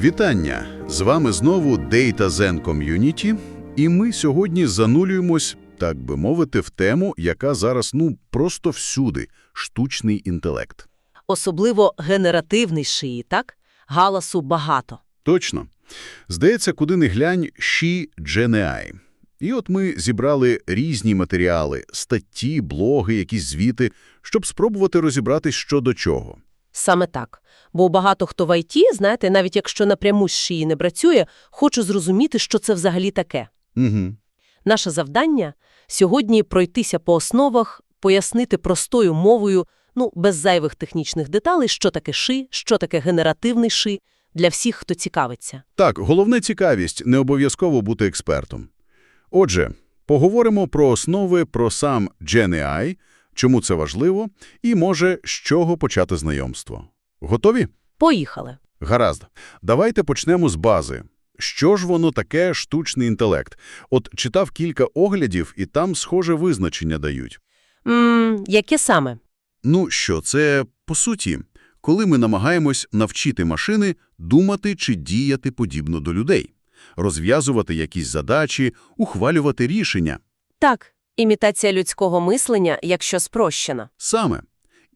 Вітання! З вами знову Data Zen Community, і ми сьогодні занулюємось, так би мовити, в тему, яка зараз, ну, просто всюди – штучний інтелект. Особливо генеративний шиї, так? Галасу багато. Точно. Здається, куди не глянь, She GenAI. І от ми зібрали різні матеріали, статті, блоги, якісь звіти, щоб спробувати розібратись що до чого. Саме так. Бо багато хто в ІТ, знаєте, навіть якщо напряму з шиї не працює, хоче зрозуміти, що це взагалі таке. Угу. Наше завдання – сьогодні пройтися по основах, пояснити простою мовою, ну, без зайвих технічних деталей, що таке ши, що таке генеративний ши, для всіх, хто цікавиться. Так, головне цікавість – не обов'язково бути експертом. Отже, поговоримо про основи, про сам GenAI, чому це важливо, і, може, з чого почати знайомство. Готові? Поїхали. Гаразд. Давайте почнемо з бази. Що ж воно таке штучний інтелект? От читав кілька оглядів, і там схоже визначення дають. М, яке саме? Ну що, це, по суті, коли ми намагаємось навчити машини думати чи діяти подібно до людей, розв'язувати якісь задачі, ухвалювати рішення. Так, імітація людського мислення, якщо спрощена. Саме.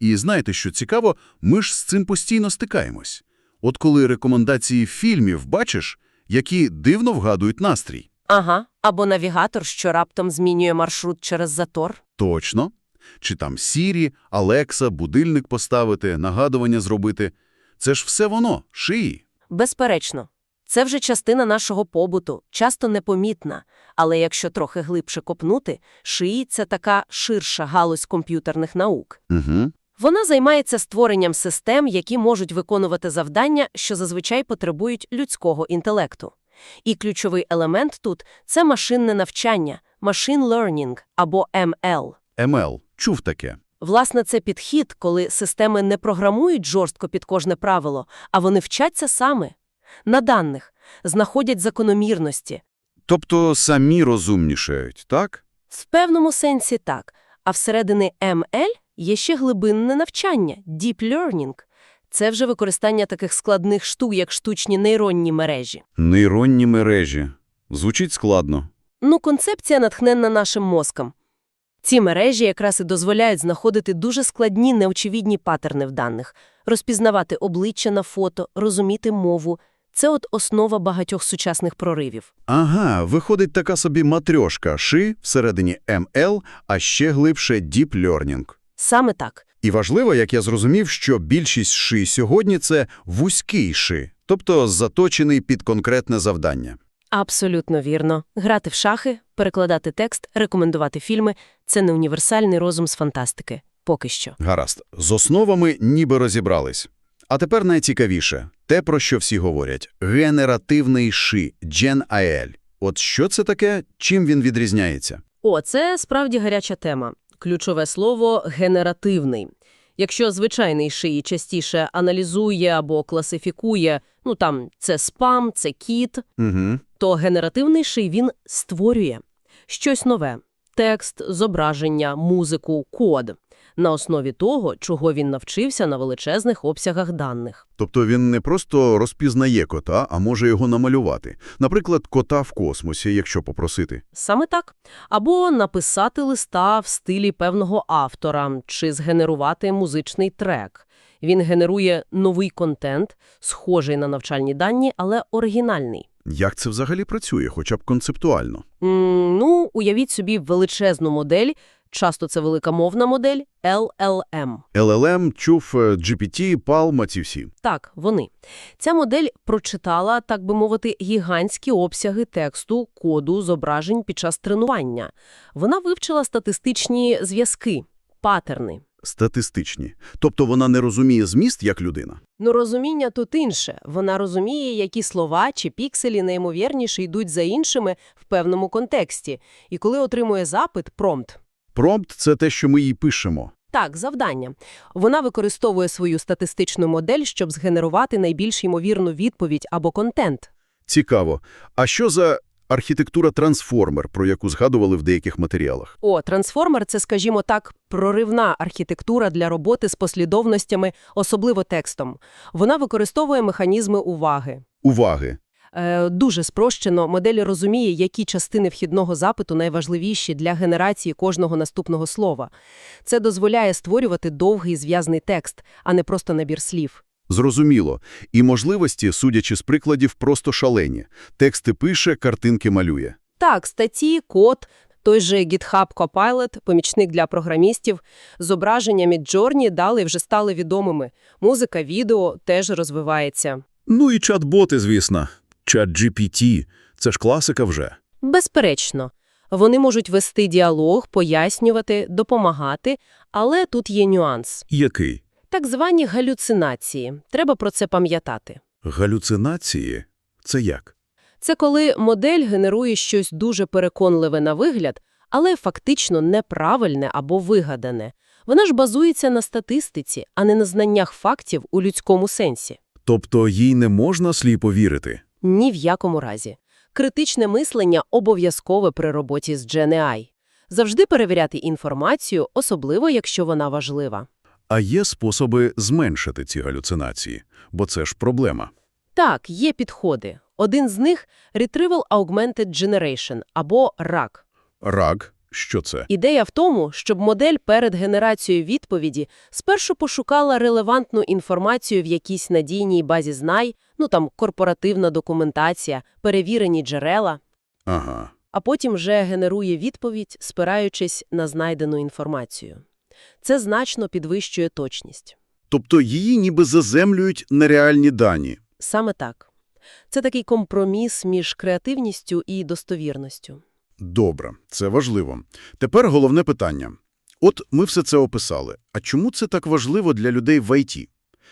І знаєте, що цікаво, ми ж з цим постійно стикаємось. От коли рекомендації фільмів бачиш, які дивно вгадують настрій. Ага, або навігатор, що раптом змінює маршрут через затор. Точно. Чи там Сірі, Алекса, будильник поставити, нагадування зробити. Це ж все воно, шиї. Безперечно. Це вже частина нашого побуту, часто непомітна, але якщо трохи глибше копнути, шиї – це така ширша галузь комп'ютерних наук. Угу. Вона займається створенням систем, які можуть виконувати завдання, що зазвичай потребують людського інтелекту. І ключовий елемент тут – це машинне навчання, machine learning або ML. МЛ. Чув таке. Власне, це підхід, коли системи не програмують жорстко під кожне правило, а вони вчаться саме. На даних, знаходять закономірності. Тобто самі розумнішають, так? В певному сенсі так. А всередині ML є ще глибинне навчання – deep learning. Це вже використання таких складних штук, як штучні нейронні мережі. Нейронні мережі. Звучить складно. Ну, концепція натхненна нашим мозком. Ці мережі якраз і дозволяють знаходити дуже складні неочевидні паттерни в даних, розпізнавати обличчя на фото, розуміти мову. Це от основа багатьох сучасних проривів. Ага, виходить така собі матрьошка ши всередині МЛ, а ще глибше Deep Learning. Саме так. І важливо, як я зрозумів, що більшість ши сьогодні – це вузький ши, тобто заточений під конкретне завдання. Абсолютно вірно. Грати в шахи, перекладати текст, рекомендувати фільми – це не універсальний розум з фантастики. Поки що. Гаразд, з основами ніби розібрались. А тепер найцікавіше – те, про що всі говорять – генеративний ши, GenAI. От що це таке, чим він відрізняється? О, це справді гаряча тема. Ключове слово – генеративний. Якщо звичайний шиї частіше аналізує або класифікує, ну там це спам, це кіт, Угу. то генеративний ший він створює щось нове – текст, зображення, музику, код – на основі того, чого він навчився на величезних обсягах даних. Тобто він не просто розпізнає кота, а може його намалювати. Наприклад, кота в космосі, якщо попросити. Саме так. Або написати листа в стилі певного автора, чи згенерувати музичний трек. Він генерує новий контент, схожий на навчальні дані, але оригінальний. Як це взагалі працює, хоча б концептуально? М, ну, уявіть собі величезну модель, часто це велика мовна модель, LLM. LLM, чув, е, GPT, Palm, ці всі. Так, вони. Ця модель прочитала, так би мовити, гігантські обсяги тексту, коду, зображень під час тренування. Вона вивчила статистичні зв'язки, патерни. Статистичні. Тобто вона не розуміє зміст як людина. Ну, розуміння тут інше. Вона розуміє, які слова чи пікселі найімовірніше йдуть за іншими в певному контексті. І коли отримує запит, промпт. Промпт – це те, що ми їй пишемо. Так, завдання. Вона використовує свою статистичну модель, щоб згенерувати найбільш ймовірну відповідь або контент. Цікаво. А що за архітектура трансформер, про яку згадували в деяких матеріалах. О, трансформер – це, скажімо так, проривна архітектура для роботи з послідовностями, особливо текстом. Вона використовує механізми уваги. Уваги. Е, дуже спрощено, модель розуміє, які частини вхідного запиту найважливіші для генерації кожного наступного слова. Це дозволяє створювати довгий зв'язний текст, а не просто набір слів. Зрозуміло. І можливості, судячи з прикладів, просто шалені. Тексти пише, картинки малює. Так, статті, код, той же GitHub Copilot, помічник для програмістів, зображення Midjourney дали вже стали відомими. Музика, відео теж розвивається. Ну і чат-боти, звісно. Чат-GPT – це ж класика вже. Безперечно, вони можуть вести діалог, пояснювати, допомагати, але тут є нюанс. Який? Так звані галюцинації. Треба про це пам'ятати. Галюцинації? Це як? Це коли модель генерує щось дуже переконливе на вигляд, але фактично неправильне або вигадане. Вона ж базується на статистиці, а не на знаннях фактів у людському сенсі. Тобто їй не можна сліпо вірити? Ні в якому разі. Критичне мислення обов'язкове при роботі з GenAI. Завжди перевіряти інформацію, особливо якщо вона важлива. А є способи зменшити ці галюцинації? Бо це ж проблема. Так, є підходи. Один з них – Retrieval Augmented Generation, або RAG. РАГ. Що це? Ідея в тому, щоб модель перед генерацією відповіді спершу пошукала релевантну інформацію в якійсь надійній базі знай, ну там корпоративна документація, перевірені джерела, Ага. а потім вже генерує відповідь, спираючись на знайдену інформацію. Це значно підвищує точність. Тобто її ніби заземлюють нереальні дані. Саме так. Це такий компроміс між креативністю і достовірністю. Добре, це важливо. Тепер головне питання. От ми все це описали. А чому це так важливо для людей в ІТ?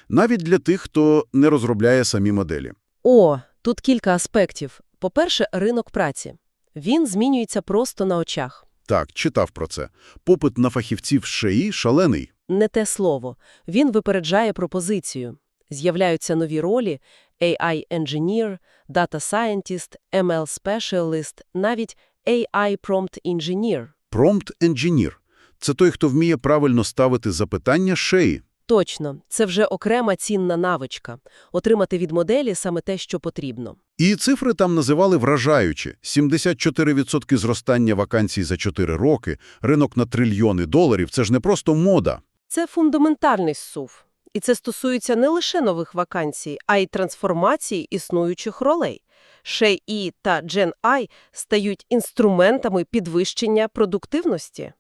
Навіть для тих, хто не розробляє самі моделі. О, тут кілька аспектів. По-перше, ринок праці. Він змінюється просто на очах. Так, читав про це. Попит на фахівців з шалений. Не те слово. Він випереджає пропозицію. З'являються нові ролі – AI-engineer, Data Scientist, ML Specialist, навіть AI Prompt Engineer. Prompt Engineer – це той, хто вміє правильно ставити запитання шеї. Точно, це вже окрема цінна навичка – отримати від моделі саме те, що потрібно. І цифри там називали вражаючі. 74% зростання вакансій за 4 роки, ринок на трильйони доларів – це ж не просто мода. Це фундаментальний сув. І це стосується не лише нових вакансій, а й трансформації існуючих ролей. Шей-І та Джен-Ай стають інструментами підвищення продуктивності.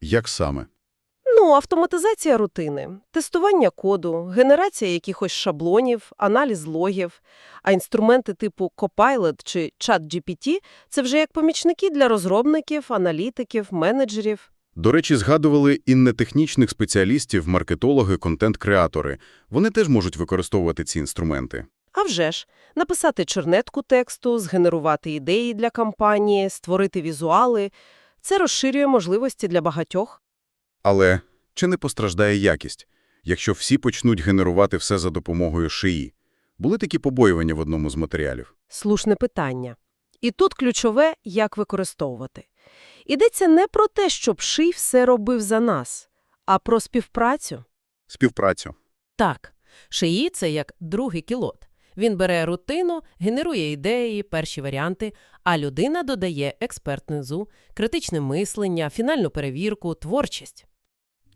Як саме? Ну, автоматизація рутини, тестування коду, генерація якихось шаблонів, аналіз логів. А інструменти типу Copilot чи ChatGPT – це вже як помічники для розробників, аналітиків, менеджерів. До речі, згадували і нетехнічних спеціалістів, маркетологи, контент-креатори. Вони теж можуть використовувати ці інструменти. А вже ж, написати чернетку тексту, згенерувати ідеї для кампанії, створити візуали – це розширює можливості для багатьох. Але чи не постраждає якість, якщо всі почнуть генерувати все за допомогою шиї? Були такі побоювання в одному з матеріалів. Слушне питання. І тут ключове – як використовувати. Йдеться не про те, щоб ший все робив за нас, а про співпрацю. Співпрацю. Так, шиї – це як другий кілот. Він бере рутину, генерує ідеї, перші варіанти, а людина додає експертнизу, критичне мислення, фінальну перевірку, творчість.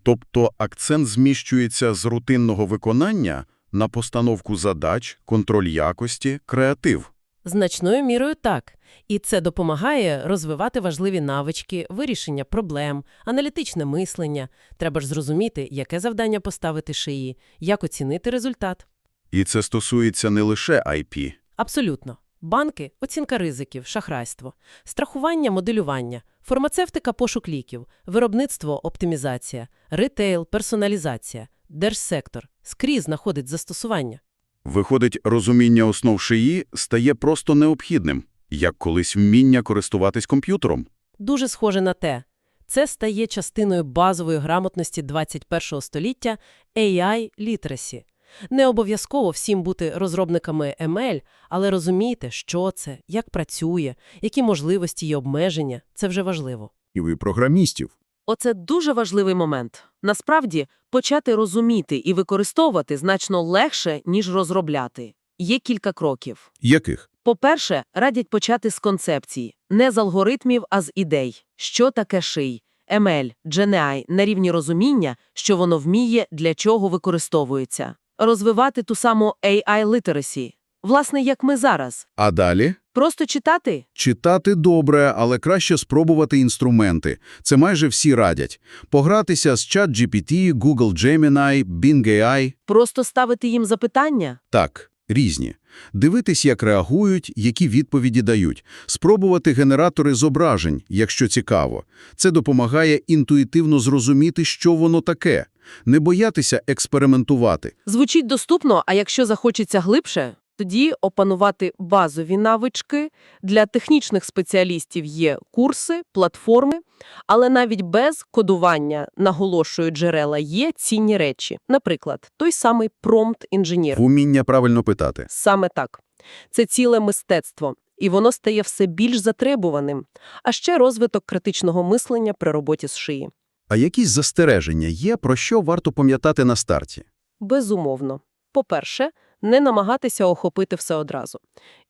Тобто акцент зміщується з рутинного виконання на постановку задач, контроль якості, креатив. Значною мірою так. І це допомагає розвивати важливі навички, вирішення проблем, аналітичне мислення. Треба ж зрозуміти, яке завдання поставити шиї, як оцінити результат. І це стосується не лише IP. Абсолютно. Банки – оцінка ризиків, шахрайство, страхування – моделювання, фармацевтика – пошук ліків, виробництво – оптимізація, ритейл – персоналізація, держсектор – скрізь знаходить застосування. Виходить, розуміння основ шиї стає просто необхідним, як колись вміння користуватись комп'ютером. Дуже схоже на те. Це стає частиною базової грамотності 21 століття – AI-літерасі. Не обов'язково всім бути розробниками ML, але розумійте, що це, як працює, які можливості і обмеження – це вже важливо. І ви програмістів. Оце дуже важливий момент. Насправді, почати розуміти і використовувати значно легше, ніж розробляти. Є кілька кроків. Яких? По-перше, радять почати з концепції. Не з алгоритмів, а з ідей. Що таке ший? ML, GenAI на рівні розуміння, що воно вміє, для чого використовується. Розвивати ту саму AI literacy. Власне, як ми зараз. А далі? Просто читати? Читати добре, але краще спробувати інструменти. Це майже всі радять. Погратися з ChatGPT, Google Gemini, Bing AI. Просто ставити їм запитання? Так, різні. Дивитись, як реагують, які відповіді дають. Спробувати генератори зображень, якщо цікаво. Це допомагає інтуїтивно зрозуміти, що воно таке. Не боятися експериментувати. Звучить доступно, а якщо захочеться глибше, тоді опанувати базові навички. Для технічних спеціалістів є курси, платформи, але навіть без кодування, наголошую джерела, є цінні речі. Наприклад, той самий промпт-інженір. Вміння правильно питати. Саме так. Це ціле мистецтво, і воно стає все більш затребуваним. А ще розвиток критичного мислення при роботі з шиї. А якісь застереження є, про що варто пам'ятати на старті? Безумовно. По-перше, не намагатися охопити все одразу.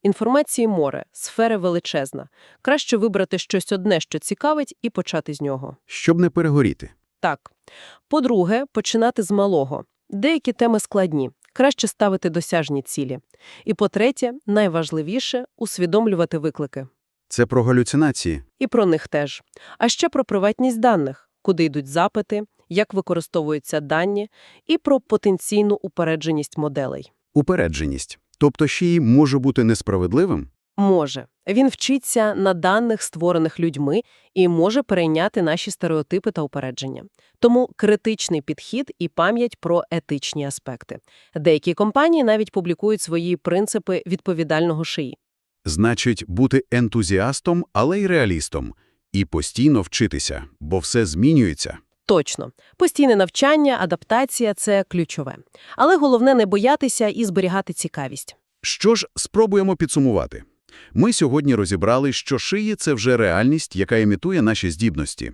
Інформації море, сфера величезна. Краще вибрати щось одне, що цікавить, і почати з нього. Щоб не перегоріти. Так. По-друге, починати з малого. Деякі теми складні. Краще ставити досяжні цілі. І по-третє, найважливіше – усвідомлювати виклики. Це про галюцинації. І про них теж. А ще про приватність даних, куди йдуть запити, як використовуються дані, і про потенційну упередженість моделей. Упередженість. Тобто ще й може бути несправедливим? Може. Він вчиться на даних, створених людьми, і може перейняти наші стереотипи та упередження. Тому критичний підхід і пам'ять про етичні аспекти. Деякі компанії навіть публікують свої принципи відповідального шиї. Значить, бути ентузіастом, але й реалістом. І постійно вчитися, бо все змінюється. Точно. Постійне навчання, адаптація – це ключове. Але головне не боятися і зберігати цікавість. Що ж, спробуємо підсумувати. Ми сьогодні розібрали, що шиї – це вже реальність, яка імітує наші здібності.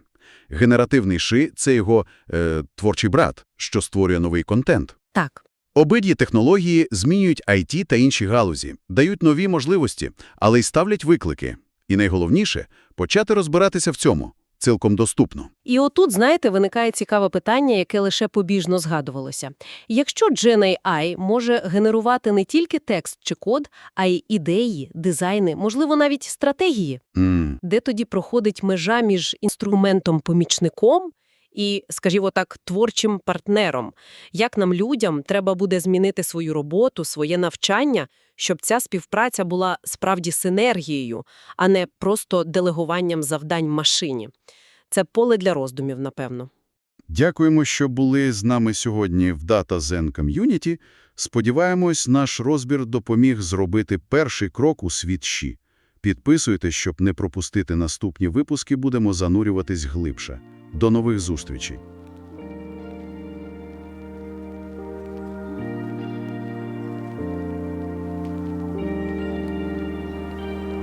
Генеративний ши – це його е, творчий брат, що створює новий контент. Так. Обидві технології змінюють IT та інші галузі, дають нові можливості, але й ставлять виклики. І найголовніше – почати розбиратися в цьому. Цілком доступно. І отут, знаєте, виникає цікаве питання, яке лише побіжно згадувалося. Якщо GenAI може генерувати не тільки текст чи код, а й ідеї, дизайни, можливо, навіть стратегії, mm. де тоді проходить межа між інструментом-помічником і, скажімо так, творчим партнером? Як нам, людям, треба буде змінити свою роботу, своє навчання, щоб ця співпраця була справді синергією, а не просто делегуванням завдань машині? Це поле для роздумів, напевно. Дякуємо, що були з нами сьогодні в Data Zen Community. Сподіваємось, наш розбір допоміг зробити перший крок у світ ЩІ. Підписуйтесь, щоб не пропустити наступні випуски, будемо занурюватись глибше. До нових зустрічей!